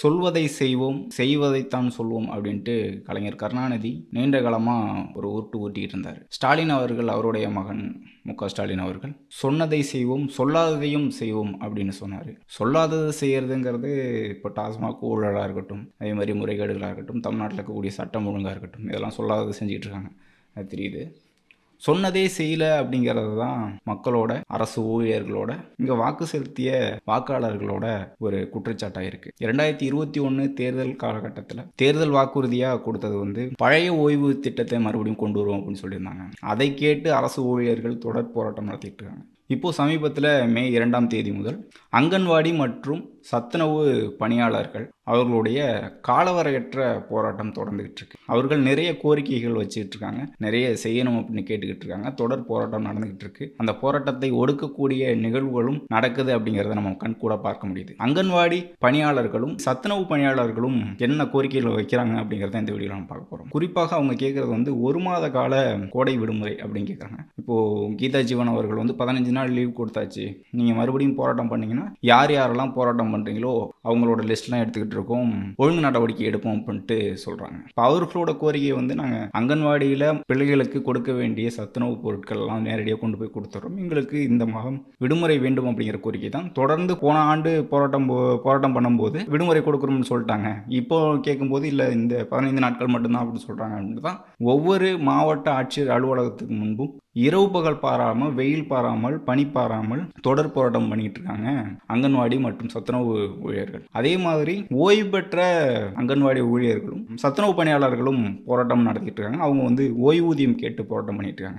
சொல்வதை செய்வோம் செய்வதைத்தான் சொல்வோம் அப்படின்ட்டு கலைஞர் கருணாநிதி நீண்ட காலமாக ஒரு ஊட்டு ஊட்டிக்கிட்டு இருந்தார். ஸ்டாலின் அவர்கள் அவருடைய மகன் மு ஸ்டாலின் அவர்கள் சொன்னதை செய்வோம் சொல்லாததையும் செய்வோம் அப்படின்னு சொன்னார். சொல்லாததை செய்கிறதுங்கிறது இப்போ டாஸ்மாக் ஊழலாக இருக்கட்டும் அதே மாதிரி முறைகேடுகளாக இருக்கட்டும் தமிழ்நாட்டில் இருக்கக்கூடிய சட்டம் ஒழுங்காக இருக்கட்டும் இதெல்லாம் சொல்லாததை செஞ்சுக்கிட்டு இருக்காங்க. அது தெரியுது. சொன்னதே செய்யல அப்படிங்கிறது தான் மக்களோட அரசு ஊழியர்களோட இங்கே வாக்கு செலுத்திய வாக்காளர்களோட ஒரு குற்றச்சாட்டாக இருக்கு. இரண்டாயிரத்தி இருபத்தி ஒன்று தேர்தல் காலகட்டத்தில் தேர்தல் வாக்குறுதியாக கொடுத்தது வந்து பழைய ஓய்வு திட்டத்தை மறுபடியும் கொண்டு வருவோம் அப்படின்னு சொல்லியிருந்தாங்க. அதை கேட்டு அரசு ஊழியர்கள் தொடர் போராட்டம் நடத்திட்டு இருக்காங்க. இப்போது சமீபத்தில் மே இரண்டாம் தேதி முதல் அங்கன்வாடி மற்றும் சத்துணவு பணியாளர்கள் அவர்களுடைய காலவரையற்ற போராட்டம் தொடர்ந்துகிட்டு இருக்கு. அவர்கள் நிறைய கோரிக்கைகள் வச்சுக்கிட்டு இருக்காங்க. நிறைய செய்யணும் அப்படின்னு கேட்டுக்கிட்டு இருக்காங்க. தொடர் போராட்டம் நடந்துகிட்டு இருக்கு. அந்த போராட்டத்தை ஒடுக்கக்கூடிய நிகழ்வுகளும் நடக்குது அப்படிங்கிறத நம்ம கண் கூட பார்க்க முடியுது. அங்கன்வாடி பணியாளர்களும் சத்துணவு பணியாளர்களும் என்ன கோரிக்கைகள் வைக்கிறாங்க அப்படிங்கிறத இந்த வீடியோவில் நம்ம பார்க்க போகிறோம் குறிப்பாக அவங்க கேட்குறது வந்து ஒரு மாத கால கோடை விடுமுறை அப்படின்னு கேட்குறாங்க இப்போது கீதா ஜீவன் அவர்கள் வந்து பதினஞ்சு நாள் லீவ் கொடுத்தாச்சு. நீங்கள் மறுபடியும் போராட்டம் பண்ணீங்கன்னா யார் யாரெல்லாம் போராட்டம் பண்ணுறீங்களோ அவங்களோட லிஸ்ட்லாம் எடுத்துக்கிட்டு இருக்கோம். ஒழுங்கு நடவடிக்கை எடுப்போம் அப்படின்ட்டு சொல்கிறாங்க இப்போ அவர்களோட கோரிக்கையை வந்து நாங்கள் அங்கன்வாடியில் பிள்ளைகளுக்கு கொடுக்க வேண்டிய சத்துணவு பொருட்கள்லாம் நேரடியாக கொண்டு போய் கொடுத்துட்றோம் எங்களுக்கு இந்த மாதம் விடுமுறை வேண்டும் அப்படிங்கிற கோரிக்கை தான். தொடர்ந்து போன ஆண்டு போராட்டம் போ- போராட்டம் பண்ணும்போது விடுமுறை கொடுக்குறோம்னு சொல்லிட்டாங்க. இப்போ கேட்கும்போது இல்லை இந்த பதினைந்து நாட்கள் மட்டும்தான் அப்படின்னு சொல்கிறாங்க அப்படின்னு தான். ஒவ்வொரு மாவட்ட ஆட்சியர் அலுவலகத்துக்கு முன்பும் இரவு பகல் பாராமல் வெயில் பாராமல் பனி பாராமல் தொடர் போராட்டம் பண்ணிட்டு இருக்காங்க அங்கன்வாடி மற்றும் சத்துணவு ஊழியர்கள். அதே மாதிரி ஓய்வு பெற்ற அங்கன்வாடி ஊழியர்களும் சத்துணவு பணியாளர்களும் போராட்டம் நடத்திட்டு இருக்காங்க அவங்க வந்து ஓய்வூதியம் கேட்டு போராட்டம் பண்ணிட்டு இருக்காங்க